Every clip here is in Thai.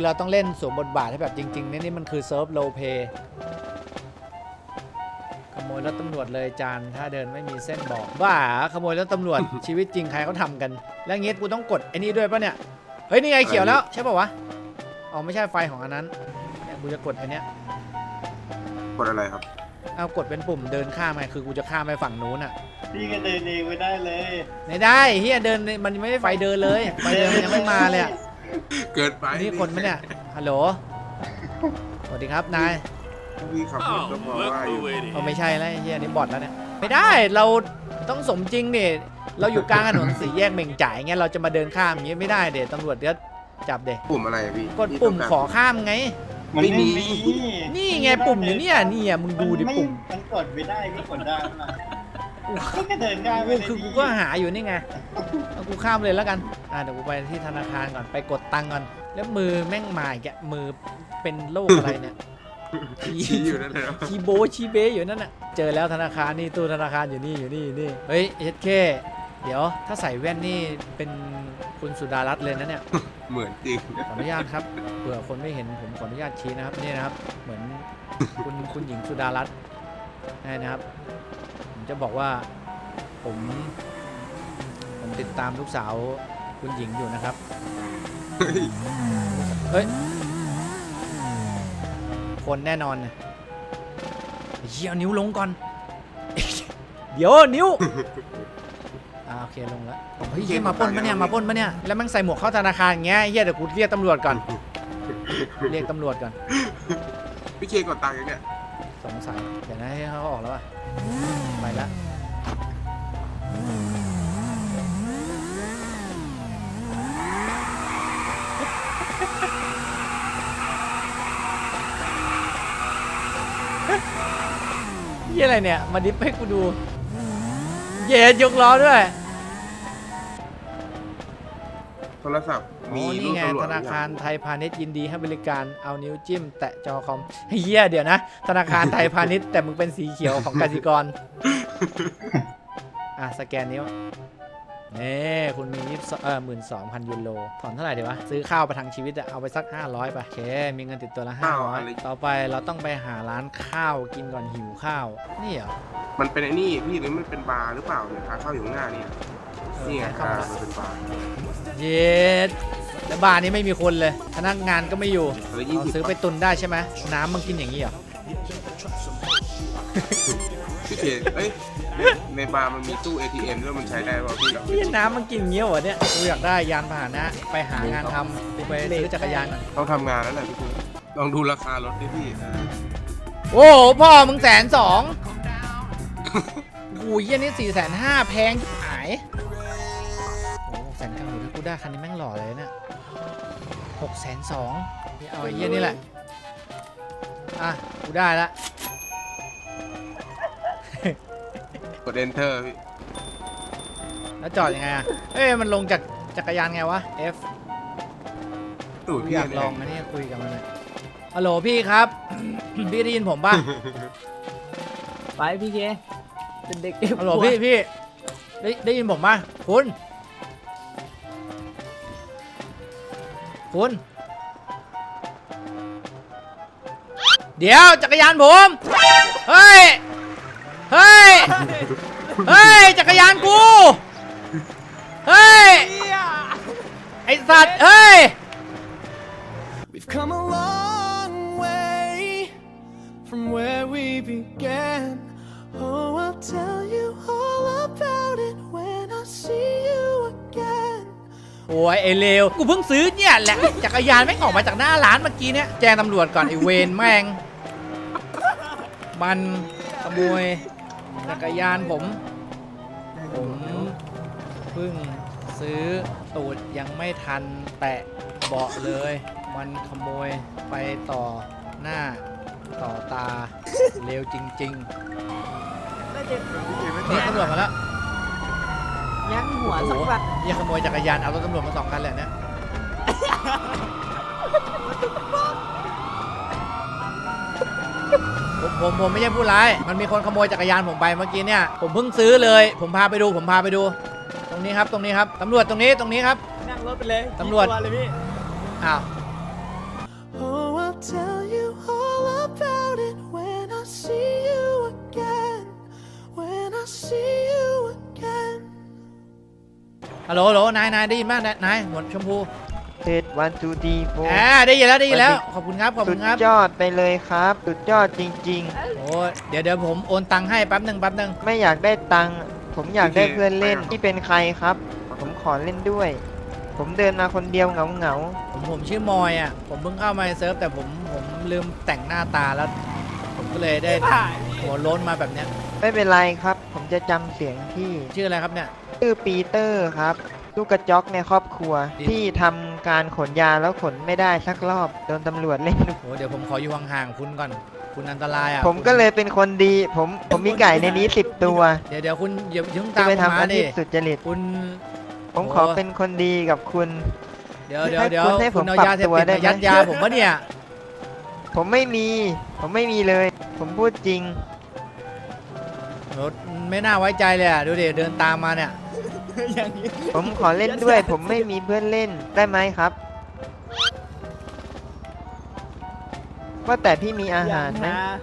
คือเราต้องเล่นสวมบทบาทให้แบบจริงๆนี่นี่มันคือเซิร์ฟโลเพขโมยรถตำรวจเลยจานถ้าเดินไม่มีเส้นบอกบ้าขโมยรถตำรวจ ชีวิตจริงใครเขาทำกัน แล้วงี้กูต้องกดไอ้นี่ด้วยปะเนี่ยเฮ้ยนี่ไงเขียวแล้วใช่ป่าวะอ๋อไม่ใช่ไฟของอันนั้นเนี่ยกูจะกดอันเนี้ยกดอะไรครับเอากดเป็นปุ่มเดินข้ามไงคือกูจะข้ามไปฝั่งนู้นอะพี่ก็เดินเองไม่ได้เลยไม่ได้เฮียเดินมันไม่ได้ไฟเดินเลยไฟเดินมันยังไม่มาเลยอะ เกินไปนี่คนไหมเนี่ย ฮัลโหล สวัสดีครับนาย พี่ขับรถก็พอว่าอยู่เอาไม่ใช่แล้วไอ้เฮียนี่บอทแล้วเนี่ย ไม่ได้ เราต้องสมจริงดิเราอยู่กลางถนนสี่แยกเหม่งจ่ายเงี้ย เราจะมาเดินข้ามอย่างเงี้ยไม่ได้เด็ตำรวจเดี๋ยวจับเด็ปุ่มอะไรอะพี่กดปุ่มพี่ขต้องการข้ามไง มันไม่มี นี่ไงปุ่มอยู่เนี่ยนี่อะมึงดูดินไม่ปุ่ม มันกดไม่ได้พี่กดได้มา พี่ก็เดินได้ไม่กูได้คือกูก็หาอยู่นี่ไงเอากูข้ามเลยแล้วกัน อะเดี๋ยวกูไปที่ธนาคารก่อนไปกดตังค์ก่อน แล้วมือแม่งมาอีกอะมือเป็นโรคอะไรเนี่ย ชี้อยู่นั่นแหละชีโบชีเบอยู่นั่นน่ะ เจอแล้วธนาคารนี่ตู้ธนาคารอยู่นี่อยู่นี่อยู่นี่ เฮ้ยเอสเคเดี๋ยวถ้าใส่แว่นนี่เป็นคุณสุดารัตน์เลยนะเนี่ย เหมือนจริงขออนุญาตครับ เผื่อคนไม่เห็นผมขออนุญาตชี้นะครับนี่นะครับ เหมือนคุณคุณหญิงสุดารัตน์นี่นะครับผม จะบอกว่าผมผมติดตามลูกสาวคุณหญิงอยู่นะครับ เฮ้ย คนแน่นอนนะเฮียเอานิ้วลงก่อน เดี๋ยวนิ้วอ่าโอเคลงแล้วเฮ้ยเฮียมาปล้นปะเนี่ยมาปล้นปะเนี่ยแล้วแมันใส่หมวกเข้าธนาคารอย่างเงี้ยเฮียเดี๋ยวกูเรียกตำรวจก่อน เรียกตำรวจก่อนพี่เคกดตังค์ยังเนี่ยสงสัยเดี๋ยวนะให้เขาออกแล้วอะ ไปละเฮียอะไรเนี่ย มาดิฟให้กูดู เย็ดยกล้อด้วย โทรศัพท์ มีนี่รูปไงตำรวจธนาคารไทยพาณิชย์ยินดีให้บริการเอานิ้วจิ้ม แตะจอคอมเฮียเดี๋ยวนะ ธนาคารไทยพาณิชย์แต่มึงเป็นสีเขียวของกสิกร อะ สแกนนิ้วนี่คุณมียี่เออหมื่นสองพันยูโรถอนเท่าไหร่ดีวะ ซื้อข้าวประทังชีวิตอะเอาไปสัก 500ไปโอเค มีเงินติดตัวละข้าวอะไร500ต่อไปเราต้องไปหาร้านข้าวกินก่อนหิวข้าว นี่เหรอ มันเป็นไอ้นี่พี่หรือมันเป็นบาร์หรือเปล่าเนี่ยทางเข้าอยู่ข้างหน้านี่เออนี่ไงเข้าอ่ามาละมันเป็นบาร์ เย็ด แล้วบาร์นี้ไม่มีคนเลย พนักงานก็ไม่อยู่แล้วยี่เราสิบซื้อไปตุนได้ใช่ไหมน้ำมันกินอย่างนี้เหรอ พี่เคเอ้ยในบาร์มันมีตู้ ATM ด้วยมันใช้ได้ป่ะพี่นี่น้ำมันกินอย่างนี้เหรอเนี่ยกูอยากได้ยานพาหนะ ไปหางานทำกูไปซื้อจักรยานก่อนต้องทำงานแล้วแหละพี่เคลองดูราคารถดิพี่อ่าโอ้โหพ่อมึงแสนสองโอ้ยเยี่ยนี่สี่แสนห้าแพงชิบหายโอ้แสนเก้าถ้ากูได้คันนี้แม่งหล่อเลยเนี่ย หกแสนสองเอาไอ้เยี่ยนี่แหละ อะ กูได้ละ กด enter พี่แล้วจอดยังไงอะ เอ้ย มันลงจากจักรยานไงวะ F ตูดกูพี่อยากเนี่ลองนะเนี่ยคุยกับมันเลยฮัลโหลพี่ครับ พี่ได้ยินผมป่ะ ไปพี่เคเป็นเด็กเก็บฮัลโหลหัวพี่พี่ได้ได้ยินผมป่ะ คุณ คุณ เดี๋ยวจักรยานผม เฮ้ย เฮ้ย เฮ้ย จักรยานกู เฮ้ย ไอสัตว์ เฮ้ วกูเพิ่งซื้อเนี่ยแหละจักรยานไม่งออกมาจากหน้าร้านเมื่อกี้เนี่ยแจ้งตำรวจก่อนไอเวนแม่งมันขโมยจักรยานผมผมเพิ่งซื้อตูดยังไม่ทันแตะเบาะเลย มันขโมยไปต่อหน้าต่อตาเร็วจริงๆนี่ตำรวจมาแล้ว ยั้งหัวสักวันนี่ขโมยจักรยานเอารถตำรวจมาสองคันเลยเนี่ยผมผมผมไม่ใช่ผู้ร้าย มันมีคนขโมยจักรยานผมไปเมื่อกี้เนี่ย ผมเพิ่งซื้อเลย ผมพาไปดู ผมพาไปดู ตรงนี้ครับ ตรงนี้ครับ ตำรวจตรงนี้ ตรงนี้ครับ นั่งรถไปเลยตำรวจ กี่เลยพี่ อ้าว ฮัลโหลฮัลโหลนายนายได้ยินบ้างนายนายหมวดชมพูเทสวันทูดีโฟแหมได้ยินแล้วได้ยินแล้ว ขอบคุณครับ ขอบสุคุดณครับ ยอดไปเลยครับ สุดยอดจริง โอ้ยเดี๋ยวเดี๋ยวผมโอนตังค์ให้แป๊บหนึ่งแป๊บหนึ่งๆ ไม่อยากได้ตังค์ผมอยากได้เพื่อนเล่นที่เป็นใครครับ ผมขอเล่นด้วย ผมเดินมาคนเดียวเหงาเหงาผมผมชื่อมอยอะ ผมเพิ่งเข้ามาในเซิร์ฟแต่ผมผมลืมแต่งหน้าตาแล้ว ผมก็เลยได้หัวโล้นมาแบบเนี้ยๆ ไม่เป็นไรครับ ผมจะจำเสียงที่ชื่ออะไรครับเนี่ย ชื่อปีเตอร์ครับ ลูกกระจอกในครอบครัว ดี ที่ทำการขนยาแล้วขนไม่ได้สักรอบโดนตำรวจเล่นโอ้เดี๋ยวผมขออยู่ห่างๆคุณก่อน คุณอันตรายอะผมก็เลยเป็นคนดี ผมผมมีไก่ในนี้สิบตัวเดี๋ยวเดี๋ยวคุณอย่าอย่าเพิ่งจะตามไปผมทำมาอาดิชีพสุจริต คุณ ผมขอเป็นคนดีกับคุณ เดี๋ยวเดี๋ยวเดี๋ยวคุณให้ผมคุณเอาปรับยาเสพตัวติดได้มาไหม ยัดยาผมปะเนี่ย ผมไม่มี ผมไม่มีเลย ผมพูดจริง รถไม่น่าไว้ใจเลยอะดูดิเดินตามมาเนี่ย อย่างนี้ผมขอเล่นด้วย ผมไม่มีเพื่อนเล่นได้ไหมครับว่าแต่พี่มีอาหารไหมอย่งนะ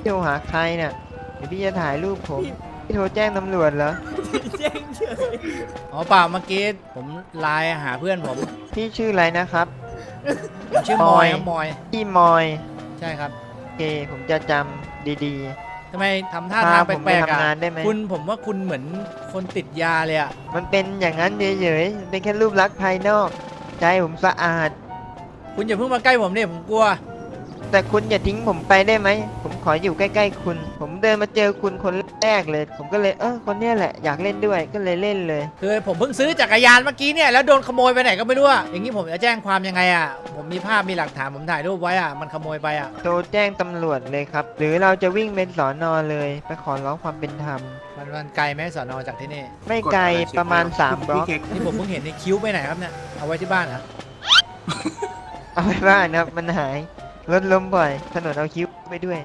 พี่โทรหาใครเนี่ยเดี๋ยวพี่จะถ่ายรูปผมพี่โทรแจ้งตำรวจเหรอแจ้งเฉยอ๋อเปล่าเมื่อกี้ผมไลน์หาเพื่อนผมพี่ชื่ออะไรนะครับผมชื่อมมออยยครับมอยพี่มอยใช่ครับโอเคผมจะจำ ดีทำไมทำท่าพาทางผมแปลกๆไปทำงาอะนได้ไหมคุณผมว่าคุณเหมือนคนติดยาเลยอะๆมันเป็นอย่างนั้นเฉยๆเป็นแค่รูปลักษณ์ภายนอก ใจผมสะอาด คุณอย่าเพิ่งมาใกล้ผมเนี่ยผมกลัว แต่คุณอย่าทิ้งผมไปได้ไหม ผมขออยู่ใกล้ๆคุณ ผมเดินมาเจอคุณคนแรกเลย ผมก็เลยเออคนเนี้ยแหละอยากเล่นด้วยก็เลยเล่นเลย คือผมเพิ่งซื้อจักรยานเมื่อกี้เนี่ยแล้วโดนขโมยไปไหนก็ไม่รู้อะอย่างนี้ผมจะแจ้งความยังไงอะ ผมมีภาพมีหลักฐานผมถ่ายรูปไว้อะมันขโมยไปอะ โทรแจ้งตำรวจเลยครับ หรือเราจะวิ่งเป็นสอนอเลย ไปขอร้องความเป็นธรรม มันมันไกลไหมสอนอจากที่นี่ ไม่ไกลประมาณ3บล็อกพี่เค้กนี่ผมเพิ่งเห็นในคิ้วไปไหนครับเนี่ยเอาไว้ที่บ้านเหรอเอาไปบ้านนะครับมันหาย รถล้มบ่อย ถนนเอาคิ้วไปด้วย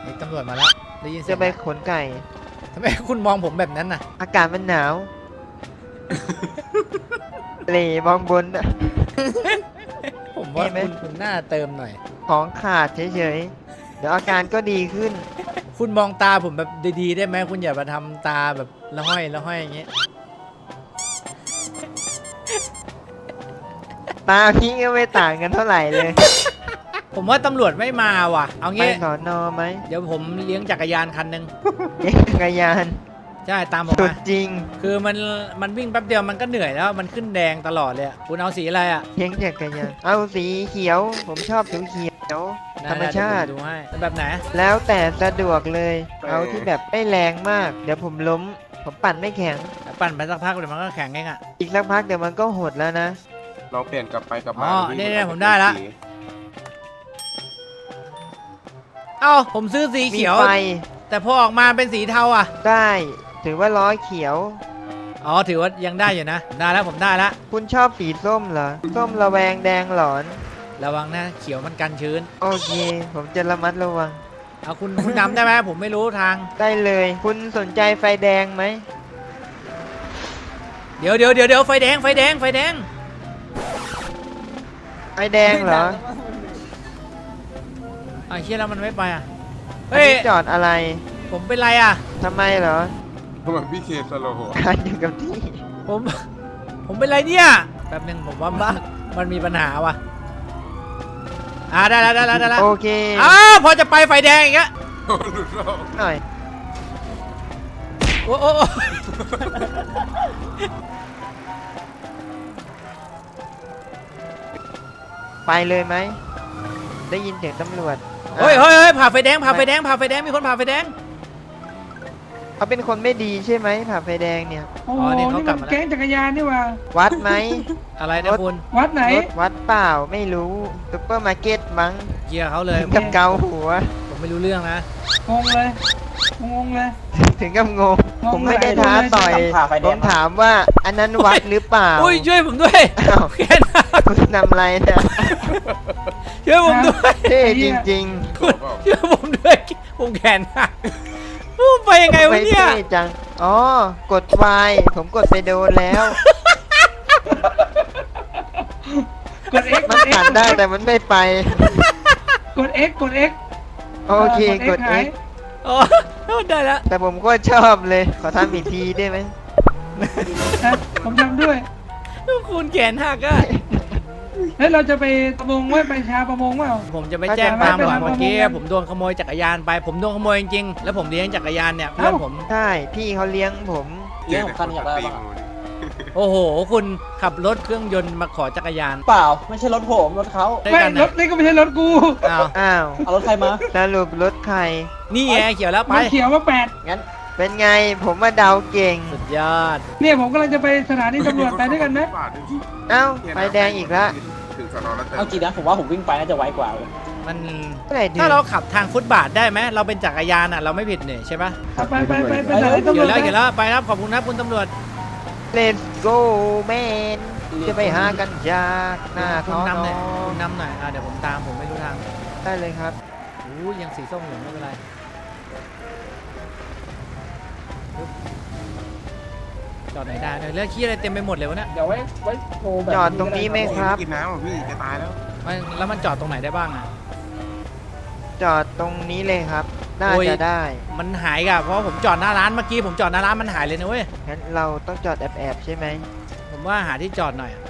เฮ้ยตำรวจมาแล้วได้ยินเสีจะยงไปไหมขนไก่ ทำไมคุณมองผมแบบนั้นน่ะ อากาศมันหนาวเหล่มองบนอะผมว่ามีไหม คุณคุณหน้าเติมหน่อย ของขาดเฉยๆ เดี๋ยวอาการก็ดีขึ้น คุณมองตาผมแบบดีๆได้ไหมคุณอย่ามาทำตาแบบละห้อยละห้อยอย่างเงี้ยตาพี่ก็ไม่ต่างกันเท่าไหร่เลย ผมว่าตำรวจไม่มาว่ะ เอาไปงี้ สอนอไหมเดี๋ยวผมเลี้ยงจักรยานคันหนึ่งเอ๊ะจักรยานใช่ตามผมสุดมา จริงคือมันมันวิ่งแป๊บเดียวมันก็เหนื่อยแล้ว มันขึ้นแดงตลอดเลยอะคุณเอาสีอะไรอะเลี้ยงจักรยานเอาสีเขียว ผมชอบสีเขียวธรรมชาติ ได้ๆเดี๋ยวผมดูให้แบบไหน แล้วแต่สะดวกเลย เอาที่แบบไม่แรงมาก เดี๋ยวผมล้ม ผมปั่นไม่แข็ง ปั่นไปสักพักเดี๋ยวมันก็แข็งเองอะ อีกสักพักเดี๋ยวมันก็หดแล้วนะ ลองเปลี่ยนกลับไปกลับมาอ๋อดูนี่ดิๆผมได้ละ เอ้าผมซื้อสีมีเขียว ไฟแต่พอออกมาเป็นสีเทาอะ ได้ ถือว่าล้อเขียว อ๋อถือว่ายังได้อยู่นะ ได้แล้วผมได้แล้วคุณชอบสีส้มเหรอ ส้มระแวงแดงหลอน ระวังนะเขียวมันกันชื้น โอเค ผมจะระมัดระวัง เอาคุณคุณนำได้ไหมผมไม่รู้ทาง ได้เลย คุณสนใจไฟแดงไหม เดี๋ยวเดี๋ยวเดี๋ยวเดี๋ยวไฟแดงไฟแดงไฟแดง ไฟแดงเหรอ อะเชี่ยแล้วมันไม่ไปอะอันเฮ้ยนี้จอดอะไรผมเป็นไรอะ ทำไมเหรอทำไมพี่เคสโลโหการอยู่กับที่ผม ผมเป็นไรเนี่ย แป๊บนึงผมว่ามันมันมีปัญหาว่ะ อ่าได้แล้วได้แล้วได้แล้วโอเคอ้าวพอจะไปไฟแดงอีกแล้วหลุดรอบหน่อยโอ้โอ้โอ้ไปเลยไหมได้ยินเสียงตำรวจ เฮ้ยเฮ้ยเฮ้ยผ่าไฟแดงผ่าไฟแดงผ่าไฟแดงมีคนผ่าไฟแดง เขาเป็นคนไม่ดีใช่ไหมผ่าไฟแดงเนี่ยโอ้อ๋โหอนี่นี่เขากลัมับนมาแล้ว แก๊งจักรยานนี่หว่า วัดไหมอะไรนะรถคุณวัดไหน รถวัดเปล่าไม่รู้ซุปเปอร์มาร์เก็ตมั้งเกียร์เขาเลยถึงกับเกาหัว ผมไม่รู้เรื่องนะ งงเลย งงเลย ถึงกับงง งงผมไม่ได้เลยท้าต่อยผ่าไฟแดผงมถามว่าอันนั้นวัดหรือเปล่า อุ้ยช่วยผมด้วยอ้าวแขนหักคุณทำอะไรเนี่ยช่วยผมด้วยเท่จริงบอกเปล่าช่วยผมด้วยผมแขนหักผมไปยังไงๆวะไม่เนี่ย เท่จัง อ๋อ กดวายผมกดไปโดนแล้ว กด X กมันด X ตัดได้แต่มันไม่ไป กด X กด X โอเคกดหาย X โอ้ได้แล้วแต่ผมก็ชอบเลย ขอทำอีกทีได้ไหมนะผมทำด้วยคุณแขนหักอะเฮ้ยเราจะไปประมงไว้ไปชาประมงเปล่า ผมจะไปแจ้งความก่อนไปไปไปเมื่อกี้ไปไปผมโดนขโมยจักรยานไป ผมโดนขโมยจริงๆแล้วผมเลี้ยงจักรยานเนี่ยเพื่อนเอ้าผม ใช่ พี่เขาเลี้ยงผมเจอแต่คนขับตีงูดิ โอ้โห คุณขับรถเครื่องยนต์มาขอจักรยาน เปล่า ไม่ใช่รถผมรถเขาด้วยไม่กันรนะถนี่ก็ไม่ใช่รถกูอ้าวอ้าวเอารถใครมา สรุปรถใคร นี่ไงเขียวแล้วไป มันเขียวว่าแปดงั้นเป็นไงผมว่าเดาเก่ง สุดยอด เนี่ยผมกำลังจะไปสถานีตำรวจไปด้วยกันไหมบาทนึงเอ้าไฟแดงอีกแล้วถึงสอนอแล้วเติเอาจริงนะผมว่าผมวิ่งไปน่าจะไวกว่าเลยมัน เมื่อไหร่ถึงถ้าเราขับทางฟุตบาทได้ไหมเราเป็นจักรยานอะเราไม่ผิดเนี่ยใช่ปะไปไปไปไปสถานีตำรเขียววจแล้วไปเขียวแล้วไปครับขอบคุณครับคุณตำรวจ Let's go man จะไปหากันจากหน้าคุท้ณองนำหน่อยคุณนำหน่อยอะเดี๋ยวผมตามผมไม่รู้ทางได้เลยครับโอ้ยยังสีส้มอยู่ไม่เป็นไรปึ๊บจอดไหนได้เนี่ยเลือดขี้อะไรเต็มไปหมดเลยวะเนี่ยเดี๋ยวไว้ไว้โทรแบบจอดตรงนี้ไหมครับกินน้ำอะพี่จะตายแล้วมันแล้วมันจอดตรงไหนได้บ้างอะจอดตรงนี้เลยครับ น่าโอ้ยจะได้ มันหายกับเพราะผมจอดหน้าร้านเมื่อกี้ผมจอดหน้าร้านมันหายเลยนะเว้ย งั้นเราต้องจอดแอบๆใช่ไหม ผมว่าหาที่จอดหน่อยอะ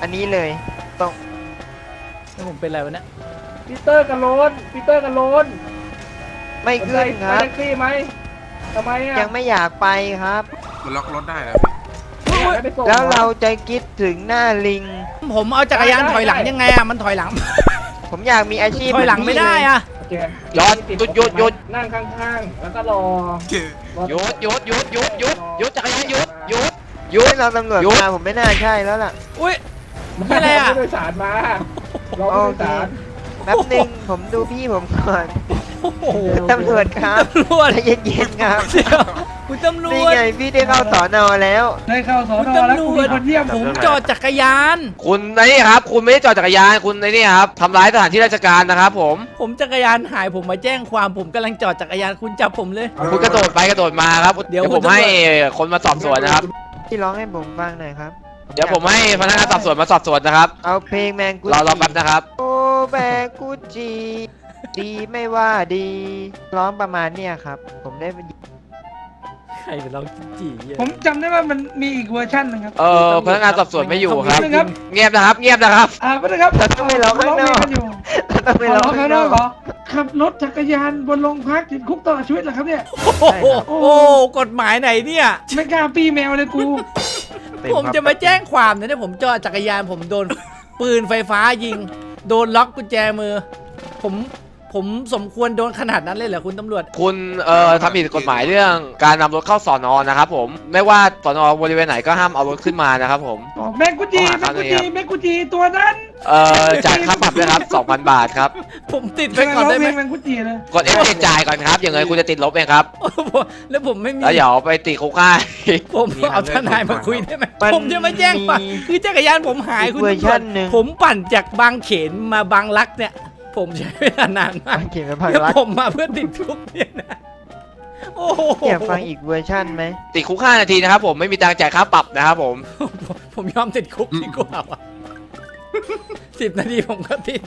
อันนี้เลยตรงนี่ผมเป็นอะไรวะเนี่ย ปีเตอร์กับโลนปีเตอร์กับโลนไม่ขึ้นครับ แท็กซี่ไหมทำไมอะยังไม่อยากไปครับ มันล็อกรถได้แล้วพี่อยากให้ไปส่งแล้วเราจะคิดถึงหน้าลิง ผมเอาจักรยานถอยหลังยังไงอะ มันถอยหลัง ผมอยากมีอาชีพถอยหลังไม่ได้อะโอ เคหยุดหยุดหยุดหยุด นั่งข้างๆ แล้วก็รอเจอหยุดหยุดหยุดหยุดหยุดหยุดจักรยานหยุดหยุดหยุดเราตำรวจหยุด มาผมไม่น่าใช่แล้วล่ะ อุ้ย ไม่อะไรอะผู้โดยสารมาเราโอผู้โดยเคสารแป๊บหนึงผมดูพี่ผมก่อนโอ้โหตำรวจครับตำรวจใจเย็นๆครับเดี๋ยว คุณตำรนี่วจไงพี่ได้เข้าสอนอแล้ว ได้เข้าสอคุณนอแล้วตำรกูวมีจคนเยี่ยมผมจอดจักรยาน คุณไอ้นี่ครับ คุณไม่ได้จอดจักรยาน คุณไอ้นี่ครับทำร้ายสถานที่ราชการนะครับผม ผมจักรยานหายผมมาแจ้งความผมกำลังจอดจักรยานคุณจับผมเลย คุณกระโดดไปกระโดดมาครับ เดี๋ยวผมคุณตำรวจ ให้คนมาสอบสวนนะครับ พี่ร้องให้ผมฟังหน่อยครับ เดี๋ยวผมให้พนักงานสอบสวนมาสอบสวนนะครับ เอาเพลงแมงกุรอรอแป๊บนะครับ โอ้แบกุจีดีไม่ว่าดี ร้องประมาณเนี้ยครับ ผมได้ใค รเป็นเราจิจีผมจำได้ว่ามันมีอีกเวอร์ชันหนึงครับ เออพนักงานสอบสวนไม่อยู่ครับไม่ครับ เงียบนะครับ เงียบนะครับ อ่าไม่ได้ครับเราต้องไปร้องข้างนอกเเพลกันอยู่ต้องไปไปร้ร้อองงข้าข้างงนนออกกเหรอขับรถจักรยานบนโรงพักติดคุกตลอดชีวิตเหรอครับเนี่ย โอ้โหโอ้โหกฎหมายไหนเนี่ย ไม่กล้าปีแมวเลยกู ผมจะมาแจ้งความนะเนี่ยผมจอดจักรยานผมโดน ปืนไฟฟ้ายิง โดนล็อกกุญแจมือ ผม ผมสมควรโดนขนาดนั้นเลยเหรอคุณตำรวจ คุณเอ่อทำผิดกฎหมายเรื่องการนำรถเข้าสอนอนะครับผม ไม่ว่าสอนอบริเวณไหนก็ห้ามเอารถขึ้นมานะครับผมบอกแมงกุจีข้อแมหางกุครั้งนี้จีครับแมงกุจีตัวนั้นเอ่อจ่ายค่าปรับด้วยครับ2,000 บาทครับ ผมติดไปก่อนได้ไหมแมงกุจีเลยกดเอฟจ่ายก่อนครับ อย่างเงินคุณจะติดลบเองครับแล้วผมไม่มี แล้วเดี๋ยวไปติดคุกให้ผมเอาทนายมาคุยได้ไหมผมจะมาแจ้งความคือจักรยานผมหายอีกคุณเวอร์ตำรวชัจนหนึ่ง ผมปั่นจากบางเขนมาบางรักเนี่ย ผมใช้เวลานานมากเขียนเป็นพังแล้วรักผมมาเพื่อติดคุกเนี่ยนะโอ้โหอยากฟังอีกเวอร์ชันไหมติดคุก5นาทีนะครับผมไม่มีตังค์จ่ายค่าปรับนะครับผมผมยอมติดคุกดีกว่าว่ะสิบนาทีผมก็ติด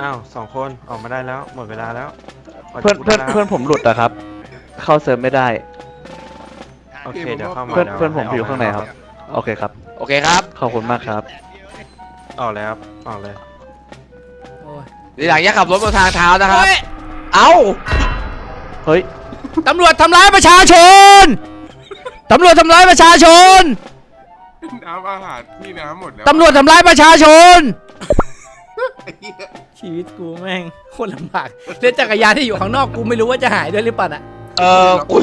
อ้าวสองคนออกมาได้แล้ว หมดเวลาแล้วเพื่อนเพื่อนเพื่อนผมหลุดอะครับ เข้าเซิร์ฟไม่ได้ โอเคเดี๋ยวเข้ามาเพื่อนดี๋ยวเพื่อนผมอยู่ข้างในครับ โอเคครับ โอเคครับ ขอบคุณมากครับ ออกเลยครับออกเลยโอ้ย ทีหลังอย่าขับรถบนทางเท้านะครับ เฮ้ยเอ้า เฮ้ย ตำรวจทำร้ายประชาชน ตำรวจทำร้ายประชาชน น้ำอาหารพี่น้ำหมดแล้วตำรวจทำร้ายประชาชน ไอ้เหี้ยชีวิตกูแม่งโคตรลำบากเล่นจักรยานที่อยู่ข้างนอกกูไม่รู้ว่าจะหายด้วยหรือเปล่าน่ะเออคุณ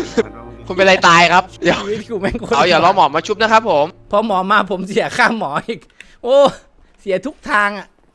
คุณเป็นอะไรตายครับ เดี๋ยวชีวิตกูแม่งโคตรเอาอย่ารอหมอมาชุบนะครับผม พอหมอมาผมเสียค่าหมออีก โอ้ เสียทุกทางอะ